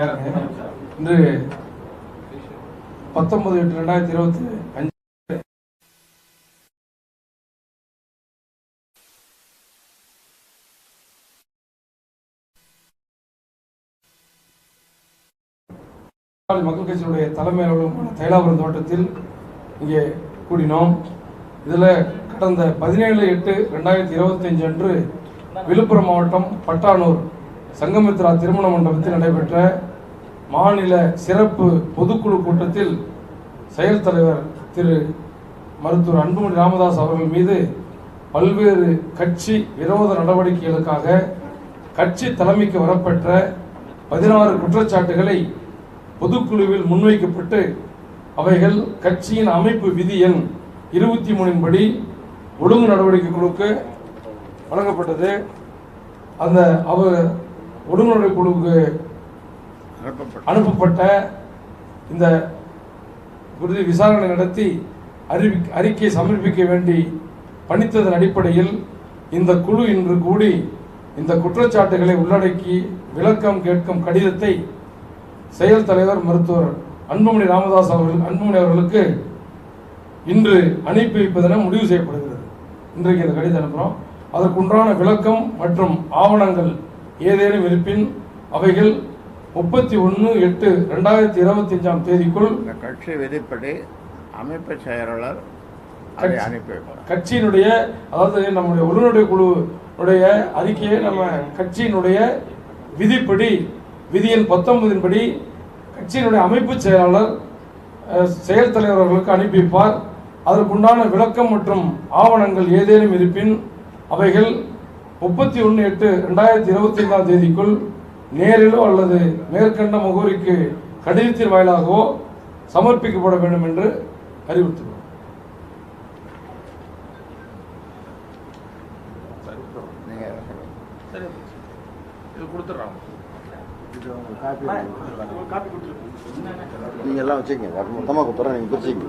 இன்று பத்தொன்பது எட்டு ரெண்டாயிரத்தி இருபத்தி அஞ்சு. மக்கள் கட்சியினுடைய தலைமை அலுவலகமான தைலாபுரம் தோட்டத்தில் இங்கே கூடினோம். இதில் கடந்த பதினேழு எட்டு ரெண்டாயிரத்தி இருபத்தஞ்சு அன்று விழுப்புரம் மாவட்டம் பட்டானூர் சங்கமித்ரா திருமண மண்டபத்தில் நடைபெற்ற மாநில சிறப்பு பொதுக்குழு கூட்டத்தில் செயல் தலைவர் திரு மருத்துவர் அன்புமணி ராமதாஸ் அவர்கள் மீது பல்வேறு கட்சி விரோத நடவடிக்கைகளுக்காக கட்சி தலைமைக்கு வரப்பெற்ற பதினாறு குற்றச்சாட்டுகளை பொதுக்குழுவில் முன்வைக்கப்பட்டு அவைகள் கட்சியின் அமைப்பு விதி எண் இருபத்தி மூணின்படி ஒழுங்கு நடவடிக்கை குழுக்கு வழங்கப்பட்டது. அந்த அவர் ஒழுங்கு நடவடிக்கை குழுவுக்கு அனுப்பப்பட்ட இந்த குருதி விசாரணை நடத்தி அறிவி அறிக்கை சமர்ப்பிக்க வேண்டி பணித்ததன் அடிப்படையில் இந்த குழு இன்று கூடி இந்த குற்றச்சாட்டுகளை உள்ளடக்கி விளக்கம் கேட்கும் கடிதத்தை செயல் தலைவர் மருத்துவர் அன்புமணி ராமதாஸ் அவர்கள் அன்புமணி அவர்களுக்கு இன்று அனுப்பி வைப்பதென முடிவு செய்யப்படுகிறது. இன்றைக்கு இந்த கடிதம் அனுப்புகிறோம் அதற்குண்டான விளக்கம் மற்றும் ஆவணங்கள் ஏதேனும் இருப்பின் அவைகள் முப்பத்தி ஒன்று எட்டு ரெண்டாயிரத்தி இருபத்தி அஞ்சாம் தேதிக்குள் இந்த கட்சி விதிப்படி அமைப்பு செயலாளர் அதை அனுப்பி வைப்பார். கட்சியினுடைய அதாவது நம்முடைய உள்நடை குழுவுடைய அறிக்கையை நம்ம கட்சியினுடைய விதிப்படி விதியின் பத்தொன்பதின் படி கட்சியினுடைய அமைப்பு செயலாளர் செயல் தலைவர் அவர்களுக்கு அனுப்பி வைப்பார். அதற்குண்டான விளக்கம் மற்றும் ஆவணங்கள் ஏதேனும் இருப்பின் அவைகள் முப்பத்தி ஒன்று எட்டு ரெண்டாயிரத்தி இருபத்தி ஐந்தாம் தேதிக்குள் நேரிலோ அல்லது மேற்கண்ட முகவரிக்கு கடிதத்தின் வாயிலாகவோ சமர்ப்பிக்கப்பட வேண்டும் என்று அறிவுறுத்துகிறோம். நீங்க எல்லாம் வச்சுக்கங்க. மொத்தமாக கொடுத்துறேன் நீங்க பிரிச்சுக்கங்க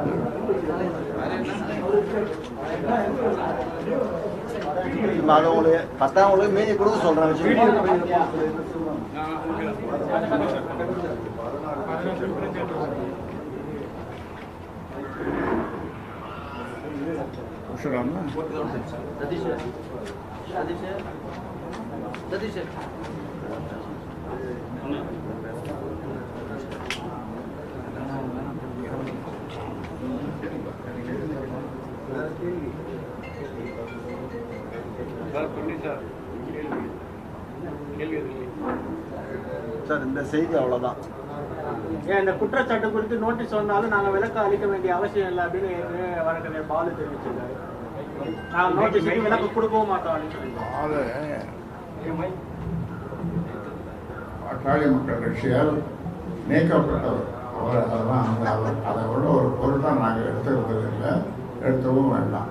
குற்றச்சாட்டுகள் உங்களுக்கு நல்லா ஊழல் மகவங்களுக்கு பத்தாவங்களுக்கு மீதி கொடுக்க சொல்றேன் வச்சுக்கோங்க சொல்லலாமா சார். இந்த செய்தி அவ்வளவுதான். ஏன் இந்த குற்றச்சாட்டு குறித்து நோட்டீஸ் வந்தாலும் நாங்க விளக்கம் அளிக்க வேண்டிய அவசியம் இல்லை அப்படின்னு வழக்கறிஞர் பாலு தெரிவிச்சிருக்காரு. நாங்க நோட்டீஸுக்கு விளக்கம் கொடுக்கவும் மாட்டோம் அப்படின்னு பாட்டாளி மக்கள் கட்சியால் நீக்கப்பட்டவர். அவர் அதெல்லாம் அதை விட ஒரு பொருட்டாக நாங்கள் எடுத்துக்கிறது இல்லை எடுக்கவும் வேண்டாம்.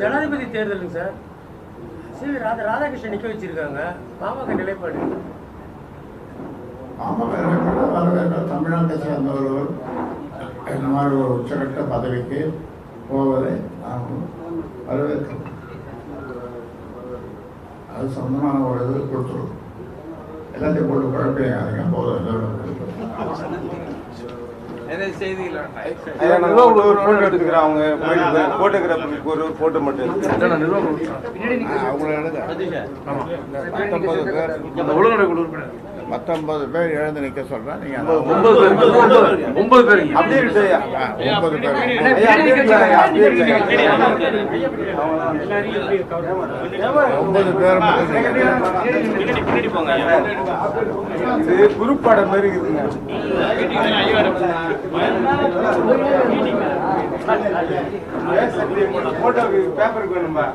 ஜனாதிபதி தேர்தலுங்க sir C V Radha Radhakrishnan நிக்க வச்சிருக்காங்க. பாமக நிலைப்பாடு. ஆமாம் நிலைப்பாடு வரவேற்க தமிழ்நாட்டை சேர்ந்த ஒருவர் இந்த மாதிரி ஒரு உச்சகட்ட பதவிக்கு போவதை நாம் வரவேற்கிறோம். அது சொந்தமான ஒரு இது கொடுத்துருவோம் எல்லாத்தையும் போட்டு குழப்பிங்க போதும் இதோட போட்டோ எடுத்துக்கிறேன். அவங்க போட்டோகிராஃபருக்கு ஒரு போட்டோ மட்டும் பத்தொன்பது பேர் எழுந்து நிற்க சொல்றேன் நீங்க அந்த ஒன்பது பேர் ஒன்பது பேர். ஒன்பது பேர் மட்டும் நீங்க இது குரூப் படம் மாதிரி இருக்குதுங்க போட்டோ பேப்பருக்கு வேணும்பா